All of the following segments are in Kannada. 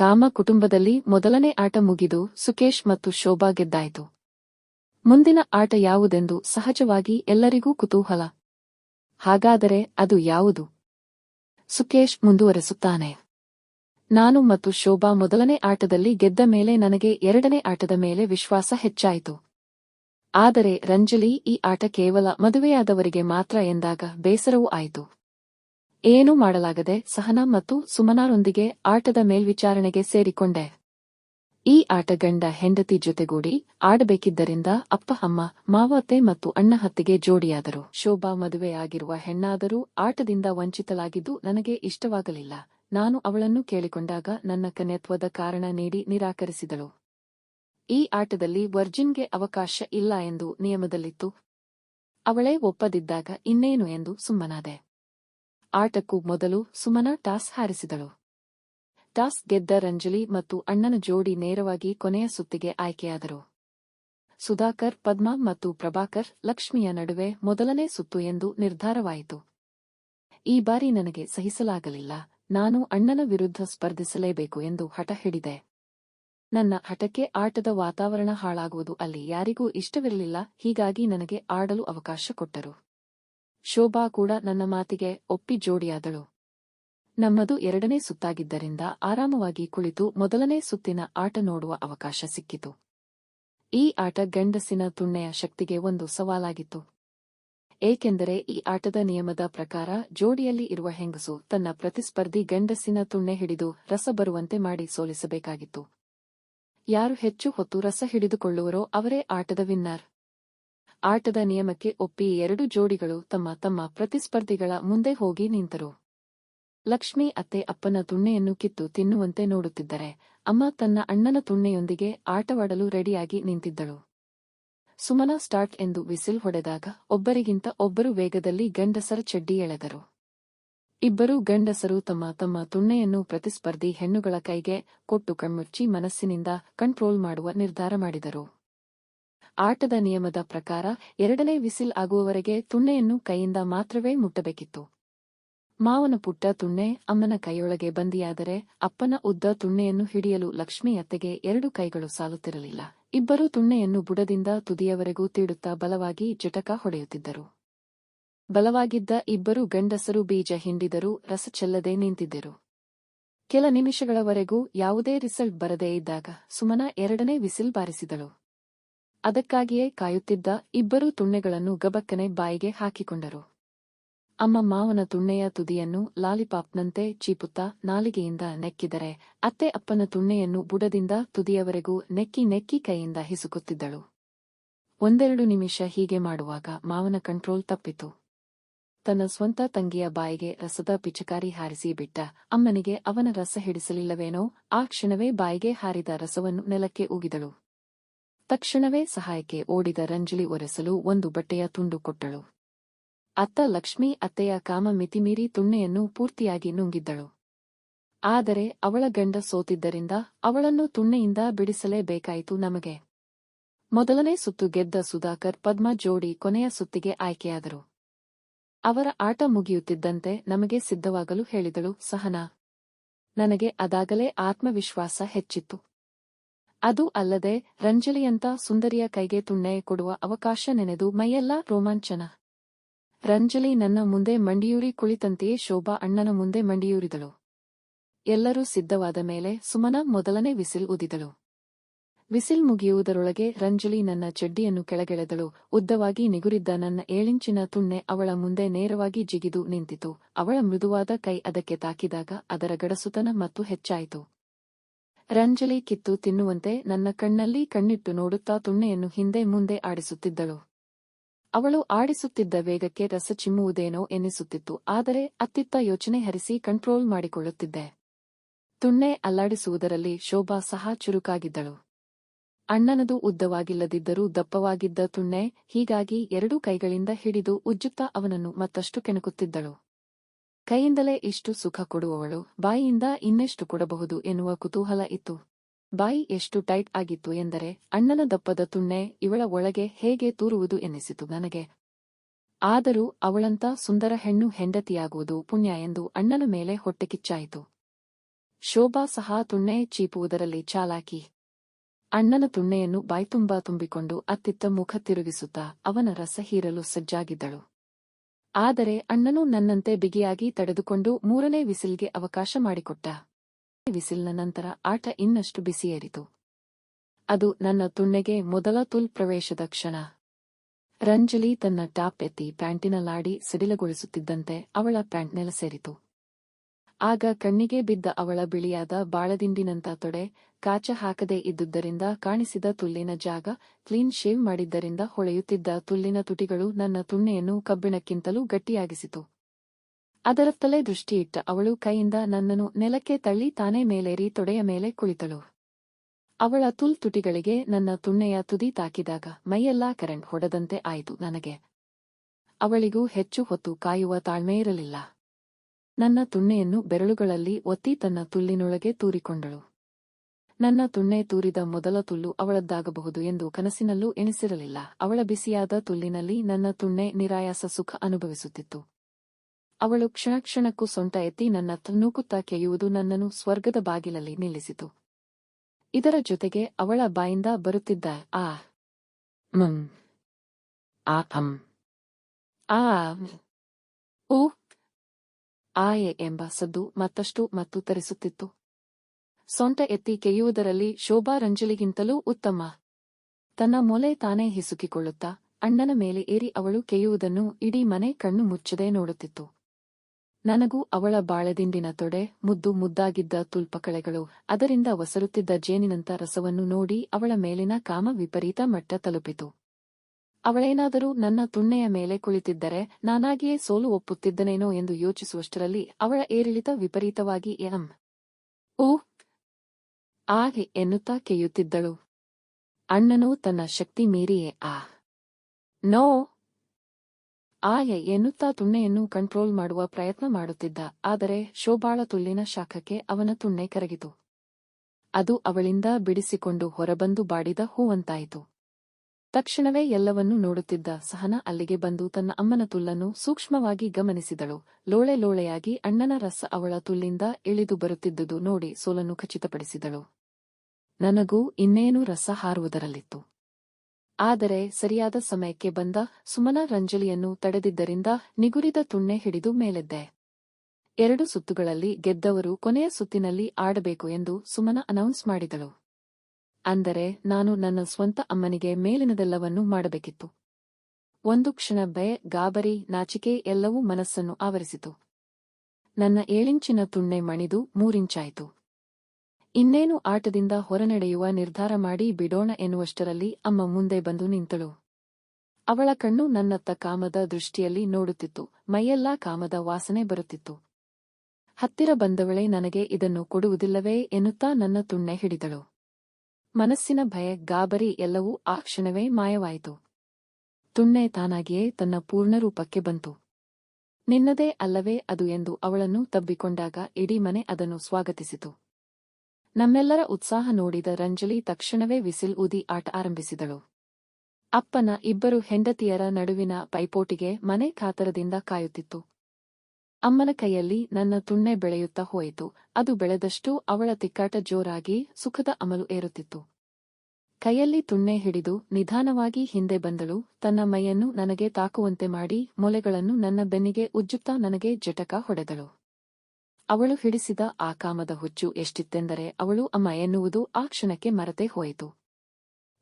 ಕಾಮ ಕುಟುಂಬದಲ್ಲಿ ಮೊದಲನೇ ಆಟ ಮುಗಿದು ಸುಕೇಶ್ ಮತ್ತು ಶೋಭಾ ಗೆದ್ದಾಯಿತು. ಮುಂದಿನ ಆಟ ಯಾವುದೆಂದು ಸಹಜವಾಗಿ ಎಲ್ಲರಿಗೂ ಕುತೂಹಲ. ಹಾಗಾದರೆ ಅದು ಯಾವುದು? ಸುಕೇಶ್ ಮುಂದುವರೆಸುತ್ತಾನೆ. ನಾನು ಮತ್ತು ಶೋಭಾ ಮೊದಲನೇ ಆಟದಲ್ಲಿ ಗೆದ್ದ ಮೇಲೆ ನನಗೆ ಎರಡನೇ ಆಟದ ಮೇಲೆ ವಿಶ್ವಾಸ ಹೆಚ್ಚಾಯಿತು. ಆದರೆ ರಂಜಲಿ ಈ ಆಟ ಕೇವಲ ಮದುವೆಯಾದವರಿಗೆ ಮಾತ್ರ ಎಂದಾಗ ಬೇಸರವೂ ಆಯಿತು. ಏನೂ ಮಾಡಲಾಗದೆ ಸಹನಾ ಮತ್ತು ಸುಮನಾರೊಂದಿಗೆ ಆಟದ ಮೇಲ್ವಿಚಾರಣೆಗೆ ಸೇರಿಕೊಂಡೆ. ಈ ಆಟ ಗಂಡ ಹೆಂಡತಿ ಜೊತೆಗೂಡಿ ಆಡಬೇಕಿದ್ದರಿಂದ ಅಪ್ಪ, ಅಮ್ಮ, ಮಾವತ್ತೆ ಮತ್ತು ಅಣ್ಣ ಹತ್ತಿಗೆ ಜೋಡಿಯಾದರು. ಶೋಭಾ ಮದುವೆಯಾಗಿರುವ ಹೆಣ್ಣಾದರೂ ಆಟದಿಂದ ವಂಚಿತಳಾಗಿದ್ದು ನನಗೆ ಇಷ್ಟವಾಗಲಿಲ್ಲ. ನಾನು ಅವಳನ್ನು ಕೇಳಿಕೊಂಡಾಗ ನನ್ನ ಕನ್ಯತ್ವದ ಕಾರಣ ನೀಡಿ ನಿರಾಕರಿಸಿದಳು. ಈ ಆಟದಲ್ಲಿ ವರ್ಜಿನ್ಗೆ ಅವಕಾಶ ಇಲ್ಲ ಎಂದು ನಿಯಮದಲ್ಲಿತ್ತು. ಅವಳೇ ಒಪ್ಪದಿದ್ದಾಗ ಇನ್ನೇನು ಎಂದು ಸುಮ್ಮನಾದೆ. ಆಟಕ್ಕೂ ಮೊದಲು ಸುಮನ ಟಾಸ್ ಹಾರಿಸಿದಳು. ಟಾಸ್ ಗೆದ್ದ ರಂಜಲಿ ಮತ್ತು ಅಣ್ಣನ ಜೋಡಿ ನೇರವಾಗಿ ಕೊನೆಯ ಸುತ್ತಿಗೆ ಆಯ್ಕೆಯಾದರು. ಸುಧಾಕರ್, ಪದ್ಮಾ ಮತ್ತು ಪ್ರಭಾಕರ್ ಲಕ್ಷ್ಮಿಯ ನಡುವೆ ಮೊದಲನೇ ಸುತ್ತು ಎಂದು ನಿರ್ಧಾರವಾಯಿತು. ಈ ಬಾರಿ ನನಗೆ ಸಹಿಸಲಾಗಲಿಲ್ಲ. ನಾನು ಅಣ್ಣನ ವಿರುದ್ಧ ಸ್ಪರ್ಧಿಸಲೇಬೇಕು ಎಂದು ಹಠ ಹಿಡಿದೆ. ನನ್ನ ಹಠಕ್ಕೆ ಆಟದ ವಾತಾವರಣ ಹಾಳಾಗುವುದು ಅಲ್ಲಿ ಯಾರಿಗೂ ಇಷ್ಟವಿರಲಿಲ್ಲ. ಹೀಗಾಗಿ ನನಗೆ ಆಡಲು ಅವಕಾಶ ಕೊಟ್ಟರು. ಶೋಭಾ ಕೂಡ ನನ್ನ ಮಾತಿಗೆ ಒಪ್ಪಿ ಜೋಡಿಯಾದಳು. ನಮ್ಮದು ಎರಡನೇ ಸುತ್ತಾಗಿದ್ದರಿಂದ ಆರಾಮವಾಗಿ ಕುಳಿತು ಮೊದಲನೇ ಸುತ್ತಿನ ಆಟ ನೋಡುವ ಅವಕಾಶ ಸಿಕ್ಕಿತು. ಈ ಆಟ ಗಂಡಸಿನ ತುಣ್ಣೆಯ ಶಕ್ತಿಗೆ ಒಂದು ಸವಾಲಾಗಿತ್ತು. ಏಕೆಂದರೆ ಈ ಆಟದ ನಿಯಮದ ಪ್ರಕಾರ ಜೋಡಿಯಲ್ಲಿ ಇರುವ ಹೆಂಗಸು ತನ್ನ ಪ್ರತಿಸ್ಪರ್ಧಿ ಗಂಡಸಿನ ತುಣ್ಣೆ ಹಿಡಿದು ರಸ ಬರುವಂತೆ ಮಾಡಿ ಸೋಲಿಸಬೇಕಾಗಿತ್ತು. ಯಾರು ಹೆಚ್ಚು ಹೊತ್ತು ರಸ ಹಿಡಿದುಕೊಳ್ಳುವರೋ ಅವರೇ ಆಟದ ವಿನ್ನರ್. ಆಟದ ನಿಯಮಕ್ಕೆ ಒಪ್ಪಿ ಎರಡು ಜೋಡಿಗಳು ತಮ್ಮ ತಮ್ಮ ಪ್ರತಿಸ್ಪರ್ಧಿಗಳ ಮುಂದೆ ಹೋಗಿ ನಿಂತರು. ಲಕ್ಷ್ಮಿ ಅತ್ತೆ ಅಪ್ಪನ ತುಣ್ಣೆಯನ್ನು ಕಿತ್ತು ತಿನ್ನುವಂತೆ ನೋಡುತ್ತಿದ್ದರೆ, ಅಮ್ಮ ತನ್ನ ಅಣ್ಣನ ತುಣ್ಣೆಯೊಂದಿಗೆ ಆಟವಾಡಲು ರೆಡಿಯಾಗಿ ನಿಂತಿದ್ದಳು. ಸುಮನ ಸ್ಟಾರ್ಟ್ ಎಂದು ವಿಸಿಲ್ ಹೊಡೆದಾಗ ಒಬ್ಬರಿಗಿಂತ ಒಬ್ಬರು ವೇಗದಲ್ಲಿ ಗಂಡಸರ ಚಡ್ಡಿ ಎಳೆದರು. ಇಬ್ಬರು ಗಂಡಸರು ತಮ್ಮ ತಮ್ಮ ತುಣ್ಣೆಯನ್ನು ಪ್ರತಿಸ್ಪರ್ಧಿ ಹೆಣ್ಣುಗಳ ಕೈಗೆ ಕೊಟ್ಟು ಕಣ್ಮುಚ್ಚಿ ಮನಸ್ಸಿನಿಂದ ಕಂಟ್ರೋಲ್ ಮಾಡುವ ನಿರ್ಧಾರ ಮಾಡಿದರು. ಆಟದ ನಿಯಮದ ಪ್ರಕಾರ ಎರಡನೇ ವಿಸಿಲ್ ಆಗುವವರೆಗೆ ತುಣ್ಣೆಯನ್ನು ಕೈಯಿಂದ ಮಾತ್ರವೇ ಮುಟ್ಟಬೇಕಿತ್ತು. ಮಾವನ ಪುಟ್ಟ ತುಣ್ಣೆ ಅಮ್ಮನ ಕೈಯೊಳಗೆ ಬಂದಿಯಾದರೆ ಅಪ್ಪನ ಉದ್ದ ತುಣ್ಣೆಯನ್ನು ಹಿಡಿಯಲು ಲಕ್ಷ್ಮಿ ಅತ್ತೆಗೆ ಎರಡು ಕೈಗಳು ಸಾಲುತ್ತಿರಲಿಲ್ಲ. ಇಬ್ಬರೂ ತುಣ್ಣೆಯನ್ನು ಬುಡದಿಂದ ತುದಿಯವರೆಗೂ ತೀಡುತ್ತಾ ಬಲವಾಗಿ ಜಟಕ ಹೊಡೆಯುತ್ತಿದ್ದರು. ಬಲವಾಗಿದ್ದ ಇಬ್ಬರು ಗಂಡಸರು ಬೀಜ ಹಿಂಡಿದರೂ ರಸ ಚೆಲ್ಲದೆ ನಿಂತಿದ್ದರು. ಕೆಲ ನಿಮಿಷಗಳವರೆಗೂ ಯಾವುದೇ ರಿಸಲ್ಟ್ ಬರದೇ ಇದ್ದಾಗ ಸುಮನ ಎರಡನೇ ವಿಸಿಲ್ ಬಾರಿಸಿದಳು. ಅದಕ್ಕಾಗಿಯೇ ಕಾಯುತ್ತಿದ್ದ ಇಬ್ಬರೂ ತುಣ್ಣೆಗಳನ್ನು ಗಬಕ್ಕನೆ ಬಾಯಿಗೆ ಹಾಕಿಕೊಂಡರು. ಅಮ್ಮ ಮಾವನ ತುಣ್ಣೆಯ ತುದಿಯನ್ನು ಲಾಲಿಪಾಪ್ನಂತೆ ಚೀಪುತ್ತಾ ನಾಲಿಗೆಯಿಂದ ನೆಕ್ಕಿದರೆ ಅತ್ತೆ ಅಪ್ಪನ ತುಣ್ಣೆಯನ್ನು ಬುಡದಿಂದ ತುದಿಯವರೆಗೂ ನೆಕ್ಕಿ ನೆಕ್ಕಿ ಕೈಯಿಂದ ಹಿಸುಕುತ್ತಿದ್ದಳು. ಒಂದೆರಡು ನಿಮಿಷ ಹೀಗೆ ಮಾಡುವಾಗ ಮಾವನ ಕಂಟ್ರೋಲ್ ತಪ್ಪಿತು. ತನ್ನ ಸ್ವಂತ ತಂಗಿಯ ಬಾಯಿಗೆ ರಸದ ಪಿಚಕಾರಿ ಹಾರಿಸಿ ಬಿಟ್ಟ ಅಮ್ಮನಿಗೆ ಅವನ ರಸ ಹಿಡಿಸಲಿಲ್ಲವೇನೋ ಆ ಕ್ಷಣವೇ ಬಾಯಿಗೆ ಹಾರಿದ ರಸವನ್ನು ನೆಲಕ್ಕೆ ಉಗಿದಳು. ತಕ್ಷಣವೇ ಸಹಾಯಕ್ಕೆ ಓಡಿದ ರಂಜಲಿ ಒರೆಸಲು ಒಂದು ಬಟ್ಟೆಯ ತುಂಡು ಕೊಟ್ಟಳು. ಅತ್ತ ಲಕ್ಷ್ಮಿ ಅತ್ತೆಯ ಕಾಮ ಮಿತಿಮೀರಿ ತುಣ್ಣೆಯನ್ನು ಪೂರ್ತಿಯಾಗಿ ನುಂಗಿದ್ದಳು. ಆದರೆ ಅವಳ ಗಂಡ ಸೋತಿದ್ದರಿಂದ ಅವಳನ್ನು ತುಣ್ಣೆಯಿಂದ ಬಿಡಿಸಲೇಬೇಕಾಯಿತು ನಮಗೆ. ಮೊದಲನೇ ಸುತ್ತು ಗೆದ್ದ ಸುಧಾಕರ್ ಪದ್ಮ ಜೋಡಿ ಕೊನೆಯ ಸುತ್ತಿಗೆ ಆಯ್ಕೆಯಾದರು. ಅವರ ಆಟ ಮುಗಿಯುತ್ತಿದ್ದಂತೆ ನಮಗೆ ಸಿದ್ಧವಾಗಲು ಹೇಳಿದಳು ಸಹನಾ. ನನಗೆ ಅದಾಗಲೇ ಆತ್ಮವಿಶ್ವಾಸ ಹೆಚ್ಚಿತ್ತು. ಅದು ಅಲ್ಲದೆ, ರಂಜಲಿಯಂತ ಸುಂದರಿಯ ಕೈಗೆ ತುಣ್ಣೆ ಕೊಡುವ ಅವಕಾಶ ನೆನೆದು ಮೈಯೆಲ್ಲ ರೋಮಾಂಚನ. ರಂಜಲಿ ನನ್ನ ಮುಂದೆ ಮಂಡಿಯೂರಿ ಕುಳಿತಂತೆಯೇ ಶೋಭಾ ಅಣ್ಣನ ಮುಂದೆ ಮಂಡಿಯೂರಿದಳು. ಎಲ್ಲರೂ ಸಿದ್ಧವಾದ ಮೇಲೆ ಸುಮನ ಮೊದಲನೇ ವಿಸಿಲ್ ಉದಿದಳು. ವಿಸಿಲ್ ಮುಗಿಯುವುದರೊಳಗೆ ರಂಜಲಿ ನನ್ನ ಚಡ್ಡಿಯನ್ನು ಕೆಳಗೆಳೆದಳು. ಉದ್ದವಾಗಿ ನಿಗುರಿದ್ದ ನನ್ನ ಏಳಿಂಚಿನ ತುಣ್ಣೆ ಅವಳ ಮುಂದೆ ನೇರವಾಗಿ ಜಿಗಿದು ನಿಂತಿತು. ಅವಳ ಮೃದುವಾದ ಕೈ ಅದಕ್ಕೆ ತಾಕಿದಾಗ ಅದರ ಗಡಸುತನ ಮತ್ತು ಹೆಚ್ಚಾಯಿತು. ರಂಜಲಿ ಕಿತ್ತು ತಿನ್ನುವಂತೆ ನನ್ನ ಕಣ್ಣಲ್ಲಿ ಕಣ್ಣಿಟ್ಟು ನೋಡುತ್ತಾ ತುಣ್ಣೆಯನ್ನು ಹಿಂದೆ ಮುಂದೆ ಆಡಿಸುತ್ತಿದ್ದಳು. ಅವಳು ಆಡಿಸುತ್ತಿದ್ದ ವೇಗಕ್ಕೆ ರಸ ಚಿಮ್ಮುವುದೇನೋ ಎನ್ನಿಸುತ್ತಿತ್ತು, ಆದರೆ ಅತ್ತಿತ್ತ ಯೋಚನೆ ಹರಿಸಿ ಕಂಟ್ರೋಲ್ ಮಾಡಿಕೊಳ್ಳುತ್ತಿದ್ದೆ. ತುಣ್ಣೆ ಅಲ್ಲಾಡಿಸುವುದರಲ್ಲಿ ಶೋಭಾ ಸಹ ಚುರುಕಾಗಿದ್ದಳು. ಅಣ್ಣನದು ಉದ್ದವಾಗಿಲ್ಲದಿದ್ದರೂ ದಪ್ಪವಾಗಿದ್ದ ತುಣ್ಣೆ ಹೀಗಾಗಿ ಎರಡೂ ಕೈಗಳಿಂದ ಹಿಡಿದು ಉಜ್ಜುತ್ತಾ ಅವನನ್ನು ಮತ್ತಷ್ಟು ಕೆಣಕುತ್ತಿದ್ದಳು. ಕೈಯಿಂದಲೇ ಇಷ್ಟು ಸುಖ ಕೊಡುವವಳು, ಬಾಯಿಯಿಂದ ಇನ್ನೆಷ್ಟು ಕೊಡಬಹುದು ಎನ್ನುವ ಕುತೂಹಲ ಇತ್ತು. ಬಾಯಿ ಎಷ್ಟು ಟೈಟ್ ಆಗಿತ್ತು ಎಂದರೆ ಅಣ್ಣನ ದಪ್ಪದ ತುಣ್ಣೆ ಇವಳ ಒಳಗೆ ಹೇಗೆ ತೂರುವುದು ಎನ್ನಿಸಿತು ನನಗೆ. ಆದರೂ ಅವಳಂತ ಸುಂದರ ಹೆಣ್ಣು ಹೆಂಡತಿಯಾಗುವುದು ಪುಣ್ಯ ಎಂದು ಅಣ್ಣನ ಮೇಲೆ ಹೊಟ್ಟೆಕಿಚ್ಚಾಯಿತು ಶೋಭಾ ಸಹ ತುಣ್ಣೆ ಚೀಪುವುದರಲ್ಲಿ ಚಾಲಾಕಿ. ಅಣ್ಣನ ತುಣ್ಣೆಯನ್ನು ಬಾಯ್ತುಂಬಾ ತುಂಬಿಕೊಂಡು ಅತ್ತಿತ್ತ ಮುಖ ತಿರುಗಿಸುತ್ತಾ ಅವನ ರಸ ಹೀರಲು ಸಜ್ಜಾಗಿದ್ದಳು. ಆದರೆ ಅಣ್ಣನು ನನ್ನಂತೆ ಬಿಗಿಯಾಗಿ ತಡೆದುಕೊಂಡು ಮೂರನೇ ವಿಸಿಲ್ಗೆ ಅವಕಾಶ ಮಾಡಿಕೊಟ್ಟ. ವಿಸಿಲ್ನ ನಂತರ ಆಟ ಇನ್ನಷ್ಟು ಬಿಸಿಯೇರಿತು. ಅದು ನನ್ನ ತುಣ್ಣೆಗೆ ಮೊದಲ ತುಲ್ ಪ್ರವೇಶದ ಕ್ಷಣ. ರಂಜಲಿ ತನ್ನ ಟಾಪ್ ಎತ್ತಿ ಪ್ಯಾಂಟಿನಲ್ಲಾಡಿ ಸಡಿಲಗೊಳಿಸುತ್ತಿದ್ದಂತೆ ಅವಳ ಪ್ಯಾಂಟ್ ಸೇರಿತು. ಆಗ ಕಣ್ಣಿಗೆ ಬಿದ್ದ ಅವಳ ಬಿಳಿಯಾದ ಬಾಳದಿಂಡಿನಂತ ತೊಡೆ ಕಾಚ ಹಾಕದೇ ಇದ್ದುದರಿಂದ ಕಾಣಿಸಿದ ತುಲ್ಲಿನ ಜಾಗ, ಕ್ಲೀನ್ ಶೇವ್ ಮಾಡಿದ್ದರಿಂದ ಹೊಳೆಯುತ್ತಿದ್ದ ತುಲ್ಲಿನ ತುಟಿಗಳು ನನ್ನ ತುಣ್ಣೆಯನ್ನು ಕಬ್ಬಿಣಕ್ಕಿಂತಲೂ ಗಟ್ಟಿಯಾಗಿಸಿತು. ಅದರತ್ತಲೇ ದೃಷ್ಟಿಯಿಟ್ಟ ಅವಳು ಕೈಯಿಂದ ನನ್ನನ್ನು ನೆಲಕ್ಕೆ ತಳ್ಳಿ ತಾನೇ ಮೇಲೇರಿ ತೊಡೆಯ ಮೇಲೆ ಕುಳಿತಳು. ಅವಳ ತುಲ್ ತುಟಿಗಳಿಗೆ ನನ್ನ ತುಣ್ಣೆಯ ತುದಿ ತಾಕಿದಾಗ ಮೈಯೆಲ್ಲಾ ಕರೆಂಟ್ ಹೊಡೆದಂತೆ ಆಯಿತು ನನಗೆ. ಅವಳಿಗೂ ಹೆಚ್ಚು ಹೊತ್ತು ಕಾಯುವ ತಾಳ್ಮೆಯಿರಲಿಲ್ಲ ನನ್ನ ತುಣ್ಣೆಯನ್ನು ಬೆರಳುಗಳಲ್ಲಿ ಒತ್ತಿ ತನ್ನ ತುಲ್ಲಿನೊಳಗೆ ತೂರಿಕೊಂಡಳು. ನನ್ನ ತುಣ್ಣೆ ತೂರಿದ ಮೊದಲ ತುಲ್ಲು ಅವಳದ್ದಾಗಬಹುದು ಎಂದು ಕನಸಿನಲ್ಲೂ ಎಣಿಸಿರಲಿಲ್ಲ. ಅವಳ ಬಿಸಿಯಾದ ತುಲ್ಲಿನಲ್ಲಿ ನನ್ನ ತುಣ್ಣೆ ನಿರಾಯಾಸ ಸುಖ ಅನುಭವಿಸುತ್ತಿತ್ತು. ಅವಳು ಕ್ಷಣ ಕ್ಷಣಕ್ಕೂ ಸೊಂಟ ಎತ್ತಿ ನನ್ನ ನೂಕುತ್ತಾ ಕೆಯುವುದು ನನ್ನನ್ನು ಸ್ವರ್ಗದ ಬಾಗಿಲಲ್ಲಿ ನಿಲ್ಲಿಸಿತು. ಇದರ ಜೊತೆಗೆ ಅವಳ ಬಾಯಿಂದ ಬರುತ್ತಿದ್ದ ಆ ಮಂ, ಆ ಆ ಓ ಆಯೆ ಎಂಬ ಸದ್ದು ಮತ್ತಷ್ಟು ಮತ್ತು ತರಿಸುತ್ತಿತ್ತು ಸೊಂಟ ಎತ್ತಿ ಕೆಯುವುದರಲ್ಲಿ ಶೋಭಾ ರಂಜಲಿಗಿಂತಲೂ ಉತ್ತಮ. ತನ್ನ ಮೊಲೆ ತಾನೇ ಹಿಸುಕಿಕೊಳ್ಳುತ್ತಾ, ಅಣ್ಣನ ಮೇಲೆ ಏರಿ ಅವಳು ಕೆಯುವುದನ್ನು ಇಡೀ ಮನೆ ಕಣ್ಣು ಮುಚ್ಚದೆ ನೋಡುತ್ತಿತ್ತು. ನನಗೂ ಅವಳ ಬಾಳೆದಿಂಡಿನ ತೊಡೆ, ಮುದ್ದು ಮುದ್ದಾಗಿದ್ದ ತುಲ್ಪಕಳೆಗಳು, ಅದರಿಂದ ಒಸರುತ್ತಿದ್ದ ಜೇನಿನಂತ ರಸವನ್ನು ನೋಡಿ ಅವಳ ಮೇಲಿನ ಕಾಮ ವಿಪರೀತ ಮಟ್ಟ ತಲುಪಿತು. ಅವಳೇನಾದರೂ ನನ್ನ ತುಣ್ಣೆಯ ಮೇಲೆ ಕುಳಿತಿದ್ದರೆ ನಾನಾಗಿಯೇ ಸೋಲು ಒಪ್ಪುತ್ತಿದ್ದನೇನೋ ಎಂದು ಯೋಚಿಸುವಷ್ಟರಲ್ಲಿ ಅವಳ ಏರಿಳಿತ ವಿಪರೀತವಾಗಿ ಎಂ. ಓ ಆಗೆ ಎನ್ನುತ್ತಾ ಕೇಯುತ್ತಿದ್ದಳು. ಅಣ್ಣನು ತನ್ನ ಶಕ್ತಿ ಮೀರಿಯೇ ಆ. ನೋ. ಆಯ ಎನ್ನುತ್ತಾ ತುಣ್ಣೆಯನ್ನು ಕಂಟ್ರೋಲ್ ಮಾಡುವ ಪ್ರಯತ್ನ ಮಾಡುತ್ತಿದ್ದ, ಆದರೆ ಶೋಭಾಳ ತುಳ್ಳಿನ ಶಾಖಕ್ಕೆ ಅವನ ತುಣ್ಣೆ ಕರಗಿತು. ಅದು ಅವಳಿಂದ ಬಿಡಿಸಿಕೊಂಡು ಹೊರಬಂದು ಬಾಡಿದ ಹೂವಂತಾಯಿತು. ತಕ್ಷಣವೇ ಎಲ್ಲವನ್ನೂ ನೋಡುತ್ತಿದ್ದ ಸಹನ ಅಲ್ಲಿಗೆ ಬಂದು ತನ್ನ ಅಮ್ಮನ ತುಲ್ಲನ್ನು ಸೂಕ್ಷ್ಮವಾಗಿ ಗಮನಿಸಿದಳು. ಲೋಳೆ ಲೋಳೆಯಾಗಿ ಅಣ್ಣನ ರಸ ಅವಳ ತುಲ್ಲಿಂದ ಇಳಿದು ಬರುತ್ತಿದ್ದುದು ನೋಡಿ ಸೋಲನ್ನು ಖಚಿತಪಡಿಸಿದಳು. ನನಗೂ ಇನ್ನೇನು ರಸ ಹಾರುವುದರಲ್ಲಿತ್ತು. ಆದರೆ ಸರಿಯಾದ ಸಮಯಕ್ಕೆ ಬಂದ ಸುಮನ ರಂಜಲಿಯನ್ನು ತಡೆದಿದ್ದರಿಂದ ನಿಗುರಿದ ತುಣ್ಣೆ ಹಿಡಿದು ಮೇಲೆದ್ದೆ. ಎರಡು ಸುತ್ತುಗಳಲ್ಲಿ ಗೆದ್ದವರು ಕೊನೆಯ ಸುತ್ತಿನಲ್ಲಿ ಆಡಬೇಕು ಎಂದು ಸುಮನ ಅನೌನ್ಸ್ ಮಾಡಿದಳು. ಅಂದರೆ ನಾನು ನನ್ನ ಸ್ವಂತ ಅಮ್ಮನಿಗೆ ಮೇಲಿನದೆಲ್ಲವನ್ನೂ ಮಾಡಬೇಕಿತ್ತು. ಒಂದು ಕ್ಷಣ ಭಯ, ಗಾಬರಿ, ನಾಚಿಕೆ ಎಲ್ಲವೂ ಮನಸ್ಸನ್ನು ಆವರಿಸಿತು. ನನ್ನ ಏಳಿಂಚಿನ ತುಣ್ಣೆ ಮಣಿದು ಮೂರಿಂಚಾಯಿತು ಇನ್ನೇನು ಆಟದಿಂದ ಹೊರನಡೆಯುವ ನಿರ್ಧಾರ ಮಾಡಿ ಬಿಡೋಣ ಎನ್ನುವಷ್ಟರಲ್ಲಿ ಅಮ್ಮ ಮುಂದೆ ಬಂದು ನಿಂತಳು. ಅವಳ ಕಣ್ಣು ನನ್ನತ್ತ ಕಾಮದ ದೃಷ್ಟಿಯಲ್ಲಿ ನೋಡುತ್ತಿತ್ತು. ಮೈಯೆಲ್ಲಾ ಕಾಮದ ವಾಸನೆ ಬರುತ್ತಿತ್ತು. ಹತ್ತಿರ ಬಂದವಳೇ ನನಗೆ ಇದನ್ನು ಕೊಡುವುದಿಲ್ಲವೇ ಎನ್ನುತ್ತಾ ನನ್ನ ತುಣ್ಣೆ ಹಿಡಿದಳು. ಮನಸ್ಸಿನ ಭಯ, ಗಾಬರಿ ಎಲ್ಲವೂ ಆ ಕ್ಷಣವೇ ಮಾಯವಾಯಿತು. ತುಣ್ಣೆ ತಾನಾಗಿಯೇ ತನ್ನ ಪೂರ್ಣರೂಪಕ್ಕೆ ಬಂತು. ನಿನ್ನದೇ ಅಲ್ಲವೇ ಅದು ಎಂದು ಅವಳನ್ನು ತಬ್ಬಿಕೊಂಡಾಗ ಇಡೀ ಮನೆ ಅದನ್ನು ಸ್ವಾಗತಿಸಿತು. ನಮ್ಮೆಲ್ಲರ ಉತ್ಸಾಹ ನೋಡಿದ ರಂಜಲಿ ತಕ್ಷಣವೇ ವಿಸಿಲ್ ಊದಿ ಆಟ ಆರಂಭಿಸಿದಳು. ಅಪ್ಪನ ಇಬ್ಬರು ಹೆಂಡತಿಯರ ನಡುವಿನ ಪೈಪೋಟಿಗೆ ಮನೆ ಕಾತರದಿಂದ ಕಾಯುತ್ತಿತ್ತು. ಅಮ್ಮನ ಕೈಯಲ್ಲಿ ನನ್ನ ತುಣ್ಣೆ ಬೆಳೆಯುತ್ತಾ ಹೋಯಿತು. ಅದು ಬೆಳೆದಷ್ಟೂ ಅವಳ ತಿಕ್ಕಾಟ ಜೋರಾಗಿ ಸುಖದ ಅಮಲು ಏರುತ್ತಿತ್ತು. ಕೈಯಲ್ಲಿ ತುಣ್ಣೆ ಹಿಡಿದು ನಿಧಾನವಾಗಿ ಹಿಂದೆ ಬಂದಳು. ತನ್ನ ಮೈಯನ್ನು ನನಗೆ ತಾಕುವಂತೆ ಮಾಡಿ ಮೊಲೆಗಳನ್ನು ನನ್ನ ಬೆನ್ನಿಗೆ ಉಜ್ಜುತ್ತಾ ನನಗೆ ಜಟಕ ಹೊಡೆದಳು. ಅವಳು ಹಿಡಿಸಿದ ಆ ಕಾಮದ ಹುಚ್ಚು ಎಷ್ಟಿತ್ತೆಂದರೆ ಅವಳು ಅಮ್ಮ ಎನ್ನುವುದು ಆ ಕ್ಷಣಕ್ಕೆ ಮರತೆ ಹೋಯಿತು.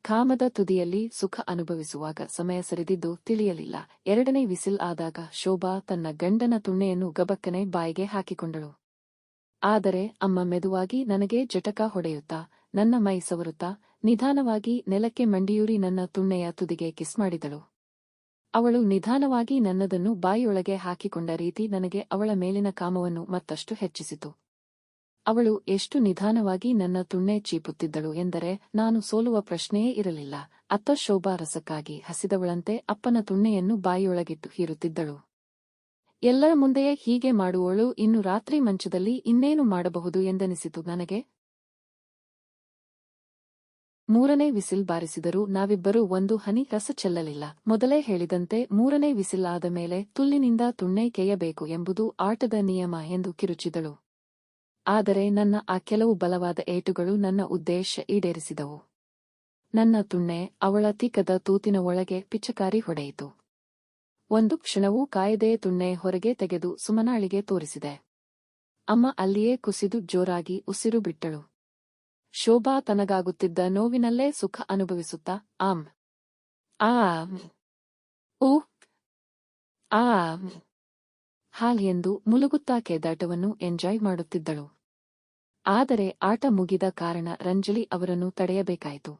ಕಾಮದ ತುದಿಯಲ್ಲಿ ಸುಖ ಅನುಭವಿಸುವಾಗ ಸಮಯ ಸರಿದಿದ್ದು ತಿಳಿಯಲಿಲ್ಲ. ಎರಡನೇ ವಿಸಿಲ್ ಆದಾಗ ಶೋಭಾ ತನ್ನ ಗಂಡನ ತುಣ್ಣೆಯನ್ನು ಗಬಕ್ಕನೆ ಬಾಯಿಗೆ ಹಾಕಿಕೊಂಡಳು. ಆದರೆ ಅಮ್ಮ ಮೆದುವಾಗಿ ನನಗೆ ಜಟಕ ಹೊಡೆಯುತ್ತಾ, ನನ್ನ ಮೈ ಸವರುತ್ತಾ, ನಿಧಾನವಾಗಿ ನೆಲಕ್ಕೆ ಮಂಡಿಯೂರಿ ನನ್ನ ತುಣ್ಣೆಯ ತುದಿಗೆ ಕಿಸ್ ಮಾಡಿದಳು. ಅವಳು ನಿಧಾನವಾಗಿ ನನ್ನದನ್ನು ಬಾಯಿಯೊಳಗೆ ಹಾಕಿಕೊಂಡ ರೀತಿ ನನಗೆ ಅವಳ ಮೇಲಿನ ಕಾಮವನ್ನು ಮತ್ತಷ್ಟು ಹೆಚ್ಚಿಸಿತು. ಅವಳು ಎಷ್ಟು ನಿಧಾನವಾಗಿ ನನ್ನ ತುಣ್ಣೆ ಚೀಪುತ್ತಿದ್ದಳು ಎಂದರೆ ನಾನು ಸೋಲುವ ಪ್ರಶ್ನೆಯೇ ಇರಲಿಲ್ಲ. ಅತ್ತ ಶೋಭಾ ರಸಕ್ಕಾಗಿ ಹಸಿದವಳಂತೆ ಅಪ್ಪನ ತುಣ್ಣೆಯನ್ನು ಬಾಯಿಯೊಳಗಿಟ್ಟು ಹೀರುತ್ತಿದ್ದಳು. ಎಲ್ಲರ ಮುಂದೆಯೇ ಹೀಗೆ ಮಾಡುವವಳು ಇನ್ನು ರಾತ್ರಿ ಮಂಚದಲ್ಲಿ ಇನ್ನೇನು ಮಾಡಬಹುದು ಎಂದೆನಿಸಿತು ನನಗೆ? ಮೂರನೇ ವಿಸಿಲ್ ಬಾರಿಸಿದರೂ ನಾವಿಬ್ಬರೂ ಒಂದು ಹನಿ ರಸ ಚೆಲ್ಲಲಿಲ್ಲ. ಮೊದಲೇ ಹೇಳಿದಂತೆ ಮೂರನೇ ವಿಸಿಲ್ ಆದ ಮೇಲೆ ತುಲ್ಲಿನಿಂದ ತುಣ್ಣೆ ಕೇಯಬೇಕು ಎಂಬುದು ಆಟದ ನಿಯಮ ಎಂದು ಕಿರುಚಿದಳು. ಆದರೆ ನನ್ನ ಆ ಕೆಲವು ಬಲವಾದ ಏಟುಗಳು ನನ್ನ ಉದ್ದೇಶ ಈಡೇರಿಸಿದವು. ನನ್ನ ತುಣ್ಣೆ ಅವಳ ತೀಕದ ತೂತಿನ ಒಳಗೆ ಪಿಚಕಾರಿ ಹೊಡೆಯಿತು. ಒಂದು ಕ್ಷಣವೂ ಕಾಯದೆ ತುಣ್ಣೆ ಹೊರಗೆ ತೆಗೆದು ಸುಮನಾಳಿಗೆ ತೋರಿಸಿದೆ. ಅಮ್ಮ ಅಲ್ಲಿಯೇ ಕುಸಿದು ಜೋರಾಗಿ ಉಸಿರು ಬಿಟ್ಟಳು. ಶೋಭಾ ತನಗಾಗುತ್ತಿದ್ದ ನೋವಿನಲ್ಲೇ ಸುಖ ಅನುಭವಿಸುತ್ತಾ, ಆಮ್. ಆ ಊ. ಆಮ್. ಹಾಲ್ ಎಂದು ಮುಲುಗುತ್ತಾ ಕೆದಾಟವನ್ನು ಎಂಜಾಯ್ ಮಾಡುತ್ತಿದ್ದಳು. ಆದರೆ ಆಟ ಮುಗಿದ ಕಾರಣ ರಂಜಲಿ ಅವರನ್ನು ತಡೆಯಬೇಕಾಯಿತು.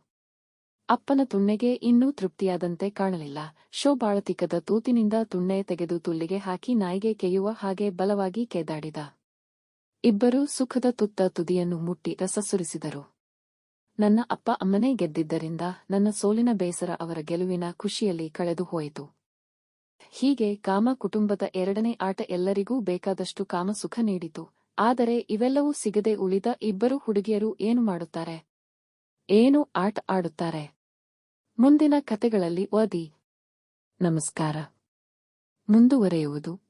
ಅಪ್ಪನ ತುಣ್ಣೆಗೆ ಇನ್ನೂ ತೃಪ್ತಿಯಾದಂತೆ ಕಾಣಲಿಲ್ಲ. ಶೋಭಾಳತಿಕದ ತೂತಿನಿಂದ ತುಣ್ಣೆ ತೆಗೆದು ತುಳ್ಳಿಗೆ ಹಾಕಿ ನಾಯಿಗೆ ಕೆಯುವ ಹಾಗೆ ಬಲವಾಗಿ ಕೆದಾಡಿದ. ಇಬ್ಬರೂ ಸುಖದ ತುತ್ತ ತುದಿಯನ್ನು ಮುಟ್ಟಿ ರಸ ಸುರಿಸಿದರು ನನ್ನ ಅಪ್ಪ ಅಮ್ಮನೇ ಗೆದ್ದಿದ್ದರಿಂದ ನನ್ನ ಸೋಲಿನ ಬೇಸರ ಅವರ ಗೆಲುವಿನ ಖುಷಿಯಲ್ಲಿ ಕಳೆದು ಹೋಯಿತು. ಹೀಗೆ ಕಾಮ ಕುಟುಂಬದ ಎರಡನೇ ಆಟ ಎಲ್ಲರಿಗೂ ಬೇಕಾದಷ್ಟು ಕಾಮ ಸುಖ ನೀಡಿತು. ಆದರೆ ಇವೆಲ್ಲವೂ ಸಿಗದೆ ಉಳಿದ ಇಬ್ಬರು ಹುಡುಗಿಯರು ಏನು ಮಾಡುತ್ತಾರೆ? ಏನು ಆಟ ಆಡುತ್ತಾರೆ? ಮುಂದಿನ ಕತೆಗಳಲ್ಲಿ ಓದಿ. ನಮಸ್ಕಾರ. ಮುಂದುವರೆಯುವುದು